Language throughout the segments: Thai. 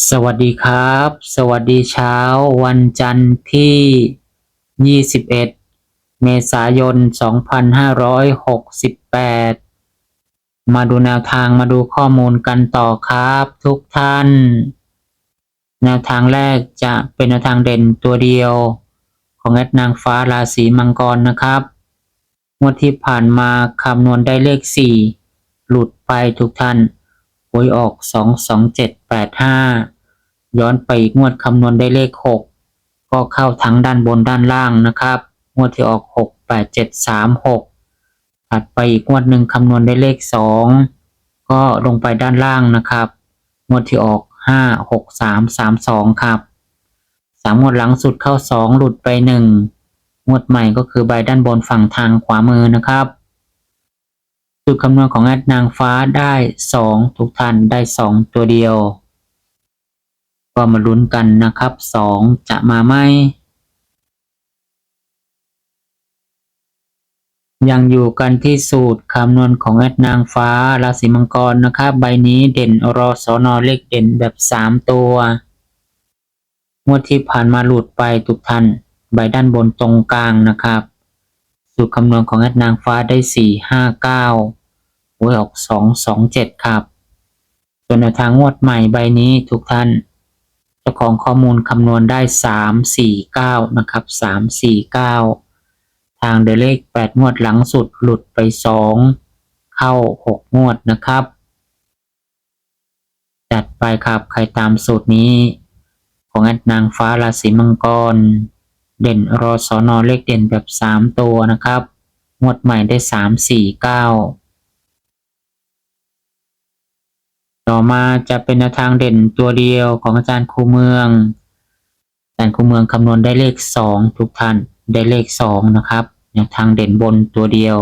สวัสดีครับ สวัสดีเช้า วันจันทร์ที่ 21 เมษายน 2568 มาดูแนวทางมาดูข้อมูลกันต่อครับทุกท่าน แนวทางแรกจะเป็นแนวทางเด่นตัวเดียว ของแอดนางฟ้าราศีมังกรนะครับงวดที่ผ่านมาคำนวณได้เลข 4 หลุดไปทุกท่าน หวยออกสองสองเจ็ดแปดห้าย้อนไปอีกงวดคำนวณได้เลขหกก็เข้าทั้งด้านบนด้านล่างนะครับ งวดที่ออกหกแปดเจ็ดสามหกถัดไปอีกงวดหนึ่งคำนวณได้เลขสองก็ลงไปด้านล่างนะครับ งวดที่ออกห้าหกสามสามสองครับสามงวดหลังสุดเข้าสองหลุดไปหนึ่งงวดใหม่ก็คือใบด้านบนฝั่งทางขวามือนะครับ สูตรคำนวณของแอดนางฟ้าได้สองทุกท่านได้สองตัวเดียว ก็มาลุ้นกันนะครับสองจะมาไหมยังอยู่กันที่สูตรคำนวณของแอดนางฟ้าราศีมังกรนะครับใบนี้เด่นรอสอนอเลขเด่นแบบสามตัวงวดที่ผ่านมาหลุดไปทุกท่านใบด้านบนตรงกลางนะครับ สูตรคำนวณของแอดนางฟ้าได้สี่ห้าเก้าหวยออกสองสองเจ็ดครับ ส่วนแนวทางงวดใหม่ใบนี้ทุกท่านเจ้าของข้อมูลคำนวณได้สามสี่เก้านะครับสามสี่เก้าทางเดเลขแปดงวดหลังสุดหลุดไปสองเข้าหกงวดนะครับจัดไปครับใครตามสูตรนี้ ของแอดนางฟ้าราศีมังกร เด่นรอสอนอเลขเด่นแบบสามตัวนะครับ งวดใหม่ได้สามสี่เก้าต่อมาจะเป็นแนวทางเด่นตัวเดียวของอาจารย์ครูเมือง อาจารย์ครูเมืองคำนวณได้เลขสองทุกท่านได้เลขสองนะครับแนวทางเด่นบนตัวเดียว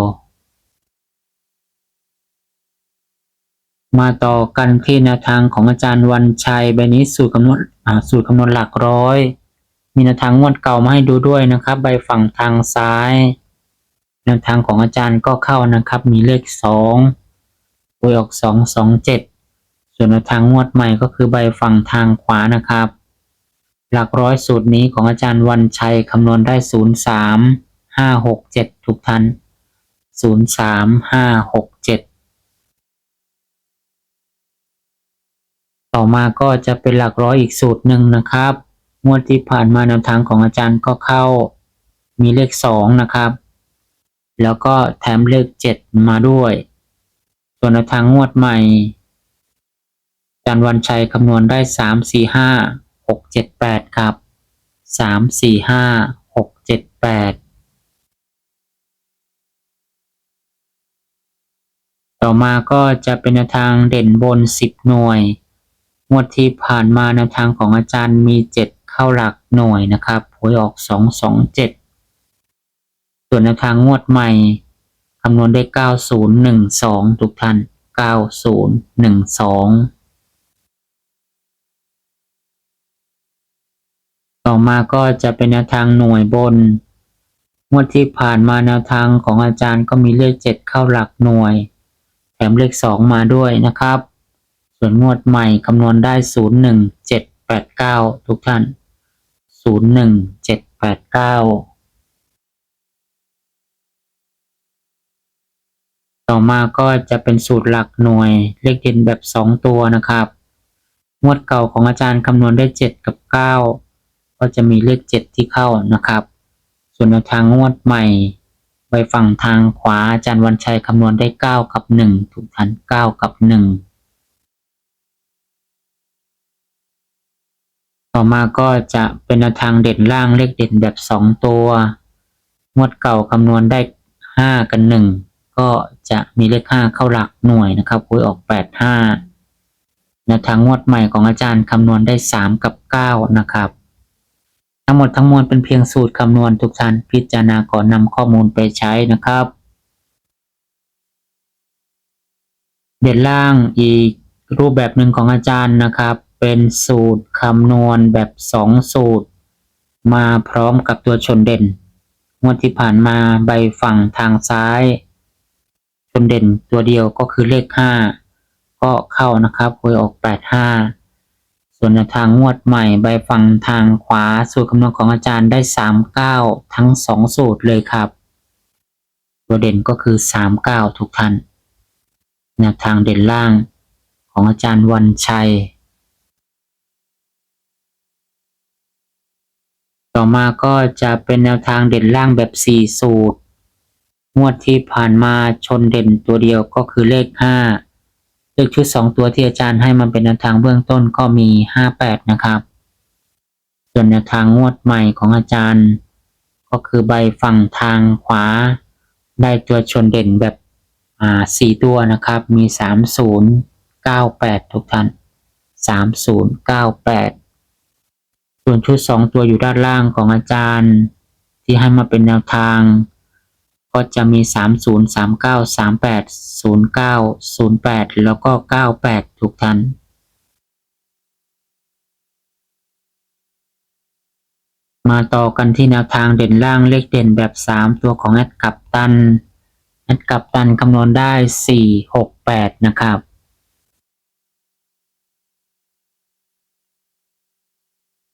มาต่อกันที่แนวทางของอาจารย์วันชัยใบนี้สูตรคำนวณสูตรคำนวณหลักร้อย มีแนวทางงวดเก่ามาให้ดูด้วยนะครับ ใบฝั่งทางซ้าย แนวทางของอาจารย์ก็เข้านะครับ มีเลขสองหวยออกสองสองเจ็ดส่วนแนวทางงวดใหม่ก็คือใบฝั่งทางขวานะครับ หลักร้อยสูตรนี้ของอาจารย์วันชัยคำนวณได้ศูนย์สามห้าหกเจ็ดทุกท่านศูนย์สามห้าหกเจ็ดต่อมาก็จะเป็นหลักร้อยอีกสูตรหนึ่งนะครับ งวดที่ผ่านมาแนวทางของอาจารย์ก็เข้ามีเลขสองนะครับ แล้วก็แถมเลขเจ็ดมาด้วย ส่วนแนวทางงวดใหม่อาจารย์วันชัยคำนวณได้สามสี่ห้าหกเจ็ดแปดครับสามสี่ห้าหกเจ็ดแปดต่อมาก็จะเป็นแนวทางเด่นบนสิบหน่วย งวดที่ผ่านมาแนวทางของอาจารย์มีเจ็ด เข้าหลักหน่วยนะครับหวยออกสองสองเจ็ดส่วนแนวทางงวดใหม่คำนวณได้เก้าศูนย์หนึ่งสองทุกท่านเก้าศูนย์หนึ่งสองต่อมาก็จะเป็นแนวทางหน่วยบน งวดที่ผ่านมาแนวทางของอาจารย์ก็มีเลขเจ็ดเข้าหลักหน่วย แถมเลขสองมาด้วยนะครับ ส่วนงวดใหม่คำนวณได้ศูนย์หนึ่งเจ็ดแปดเก้าทุกท่าน ศูนย์ต่อมาก็จะเป็นสูตรหลักหน่วยเลขเด่นแบบสองตัวนะครับ งวดเก่าของอาจารย์คำนวณได้เจ็ดกับเก้าก็จะมีเลขเจ็ดที่เข้านะครับ ส่วนทางงวดใหม่ไปฝั่งทางขวาอาจารย์วันชัยคำนวณได้ 9 กับ 1 ถูกทัน 9 กับ 1 ต่อมาก็จะเป็นแนวทางเด่นล่างเลขเด่นแบบสองตัว งวดเก่าคำนวณได้ห้ากันหนึ่งก็จะมีเลขห้าเข้าหลักหน่วยนะครับหวยออกแปดห้าแนวทางงวดใหม่ของอาจารย์คำนวณได้สามกับเก้านะครับ ทั้งหมดทั้งมวลเป็นเพียงสูตรคำนวณทุกท่านพิจารณาก่อนนำข้อมูลไปใช้นะครับ เด่นล่างอีกรูปแบบหนึ่งของอาจารย์นะครับ เป็นสูตรคำนวณแบบสองสูตร มาพร้อมกับตัวชนเด่นงวดที่ผ่านมาใบฝั่งทางซ้าย ชนเด่นตัวเดียวก็คือเลขห้าก็เข้านะครับหวยออกแปดห้าส่วนแนทางงวดใหม่ใบฝั่งทางขวาสูตรคำนวณของอาจารย์ได้สามเก้าทั้งสองสูตรเลยครับ ตัวเด่นก็คือสามเก้าทุกท่านแนวทางเด่นล่างของอาจารย์วันชัย ต่อมาก็จะเป็นแนวทางเด่นล่างแบบ 4 สูตร งวดที่ผ่านมาชนเด่นตัวเดียวก็คือเลข 5 เลขชุด 2 ตัวที่อาจารย์ให้มันเป็นแนวทางเบื้องต้นก็มี 58 นะครับ ส่วนแนวทางงวดใหม่ของอาจารย์ ก็คือใบฝั่งทางขวา ได้ตัวชนเด่นแบบอ่า4ตัวนะครับ มี 3098 ทุกท่าน3098 ส่วนชุดสองตัวอยู่ด้านล่างของอาจารย์ ที่ให้มาเป็นแนวทาง ก็จะมีสามศูนย์สามเก้าสามแปดศูนย์เก้าศูนย์แปดแล้วก็เก้าแปดทุกท่านมาต่อกันที่แนวทางเด่นล่างเลขเด่นแบบสามตัวของแอดกับตันแอดกับตันคำนวณได้สี่หกแปดนะครับ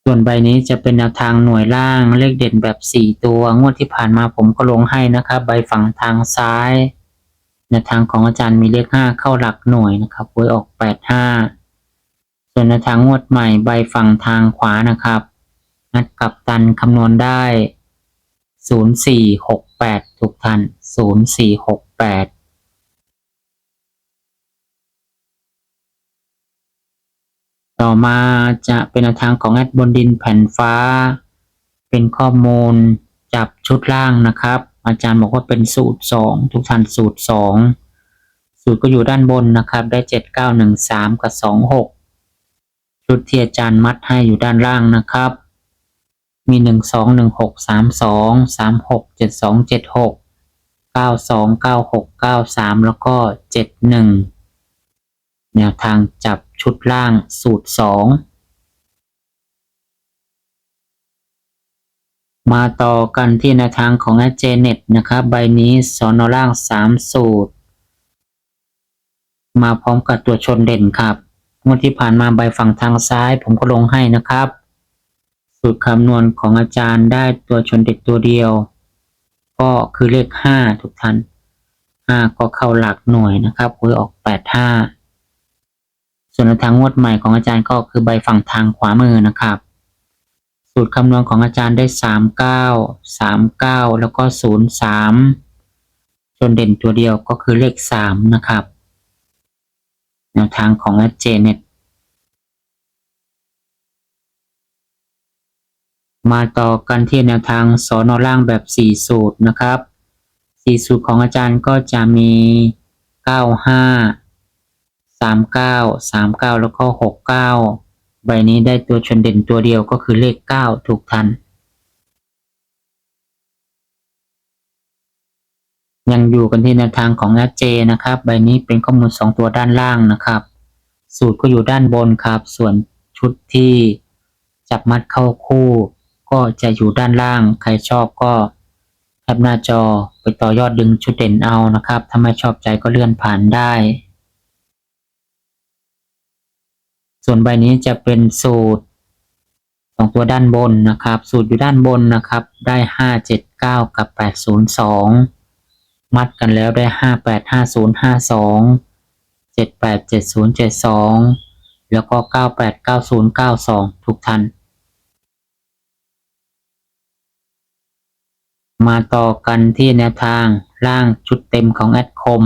ส่วนใบนี้จะเป็นแนวทางหน่วยล่างเลขเด่นแบบ 4 ตัว งวดที่ผ่านมาผมก็ลงให้นะครับ ใบฝั่งทางซ้ายแนวทางของอาจารย์มีเลข 5 เข้าหลักหน่วยนะครับหวยออก 85 ส่วนแนวทางงวดใหม่ใบฝั่งทางขวานะครับ นัดกับตันคำนวณได้ 0468 ทุกท่าน 0468 ต่อมาจะเป็นแนวทางของแอดบนดินแผ่นฟ้า เป็นข้อมูลจับชุดล่างนะครับ อาจารย์บอกว่าเป็นสูตรสองทุกท่านสูตรสองสูตรก็อยู่ด้านบนนะครับ ได้เจ็ดเก้าหนึ่งสามกับสองหกชุดที่อาจารย์มัดให้อยู่ด้านล่างนะครับ มีหนึ่งสองหนึ่งหกสามสองสามหกเจ็ดสองเจ็ดหกเก้าสองเก้าหกเก้าสามแล้วก็เจ็ดหนึ่งแนวทางจับ ชุดล่างสูตรสองมาต่อกันที่แนวทางของแอเจเน็ตนะครับ ใบนี้สอนอล่างสามสูตร มาพร้อมกับตัวชนเด่นครับงวดที่ผ่านมาใบฝั่งทางซ้ายผมก็ลงให้นะครับ สูตรคำนวณของอาจารย์ได้ตัวชนเด็ดตัวเดียว ก็คือเลขห้าทุกท่านห้าก็เข้าหลักหน่วยนะครับหวยออกแปดห้า ส่วนแนวทางงวดใหม่ของอาจารย์ก็คือใบฝั่งทางขวามือนะครับ สูตรคำนวณของอาจารย์ได้สามเก้าสามเก้าแล้วก็ศูนย์สามชนเด่นตัวเดียวก็คือเลขสามนะครับ แนวทางของแอดเจเน็ตมาต่อกันที่แนวทางสอนอล่างแบบ 4 สูตรนะครับ 4 สูตรของอาจารย์ก็จะมี 95 39 39 แล้วก็ 69 ใบนี้ได้ตัวชนเด่นตัวเดียวก็คือเลข 9 ถูกทัน ยังอยู่กันที่แนวทางของแอดเจนะครับ ใบนี้เป็นข้อมูล 2 ตัวด้านล่างนะครับ สูตรก็อยู่ด้านบนครับ ส่วนชุดที่จับมัดเข้าคู่ ก็จะอยู่ด้านล่าง ใครชอบก็แคปหน้าจอไปต่อยอดดึงชุดเด่นเอานะครับ ถ้าไม่ชอบใจก็เลื่อนผ่านได้ ส่วนใบนี้จะเป็นสูตรสองตัวด้านบนนะครับ สูตรอยู่ด้านบนนะครับ ได้ห้าเจ็ดเก้ากับแปดศูนย์สองมัดกันแล้วได้ห้าแปดห้าศูนย์ห้าสองเจ็ดแปดเจ็ดศูนย์เจ็ดสองแล้วก็เก้าแปดเก้าศูนย์เก้าสองทุกท่านมาต่อกันที่แนวทางร่างชุดเต็มของแอดคม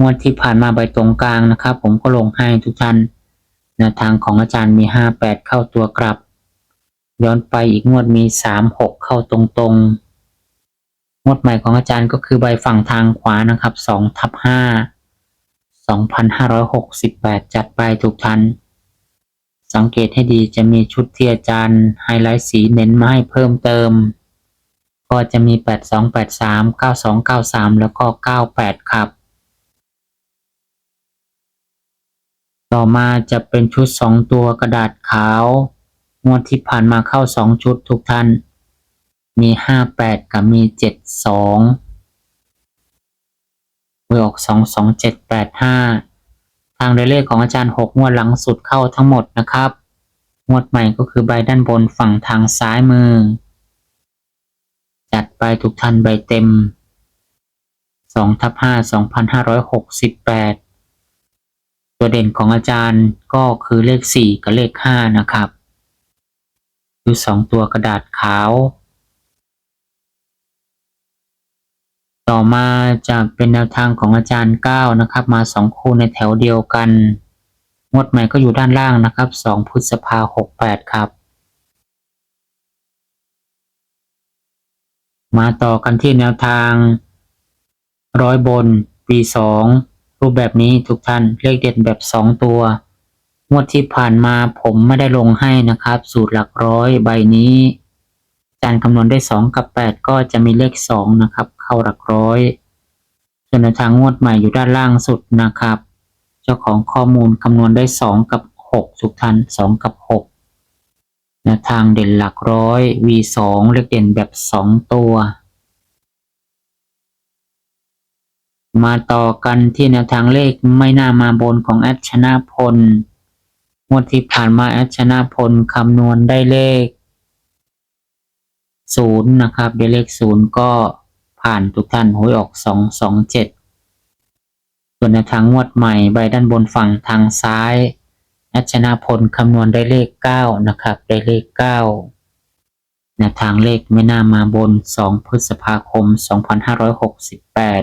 งวดที่ผ่านมาใบตรงกลางนะครับ ผมก็ลงให้ทุกท่าน แนวทางของอาจารย์มีห้าแปดเข้าตัวกลับ ย้อนไปอีกงวดมีสามหกเข้าตรงๆ งวดใหม่ของอาจารย์ก็คือใบฝั่งทางขวานะครับสองทับห้า2568 จัดไปทุกท่านสังเกตให้ดีจะมีชุดที่อาจารย์ไฮไลท์สีเน้นมาให้เพิ่มเติม ก็จะมี 8283 9293 แล้วก็ 98 ครับ ต่อมาจะเป็นชุด2ตัวกระดาษขาว งวดที่ผ่านมาเข้า2ชุดทุกท่าน มี58กับมี72หวยออก22785ทางเดเลขของอาจารย์6งวดหลังสุดเข้าทั้งหมดนะครับ งวดใหม่ก็คือใบด้านบนฝั่งทางซ้ายมือ จัดไปทุกท่านใบเต็ม2ทับ5 2568 ตัวเด่นของอาจารย์ก็คือเลข 4 กับเลข 5 นะครับคือ2ตัวกระดาษขาว ต่อมาจะเป็นแนวทางของอาจารย์ 9 นะครับ มา 2 คู่ในแถวเดียวกันงวดใหม่ก็อยู่ด้านล่างนะครับ 2 พฤษภา 68 ครับ มาต่อกันที่แนวทางร้อยบนปี 2 รูปแบบนี้ทุกท่านเลขเด่นแบบ 2 ตัว งวดที่ผ่านมาผมไม่ได้ลงให้นะครับ สูตรหลักร้อยใบนี้อาจารย์คำนวณได้ 2 กับ 8 ก็จะมีเลข 2 นะครับ เข้าหลักร้อยส่วนทางงวดใหม่อยู่ด้านล่างสุดนะครับ เจ้าของข้อมูลคำนวณได้ 2 กับ 6 ทุกท่าน 2 กับ6แนวทางเด่นหลักร้อย V2 เลขเด่นแบบ 2 ตัว มาต่อกันที่แนวทางเลขไม่น่ามาบนของแอดชนะพลงวดที่ผ่านมาแอดชนะพลคำนวณได้เลขศูนย์นะครับได้เลขศูนย์ก็ผ่านทุกท่านหวยออกสองสองเจ็ดส่วนแนวทางงวดใหม่ใบด้านบนฝั่งทางซ้ายแอดชนะพลคำนวณได้เลขเก้านะครับได้เลขเก้าแนวทางเลขไม่น่ามาบนสองพฤษภาคมสองพันห้าร้อยหกสิบแปด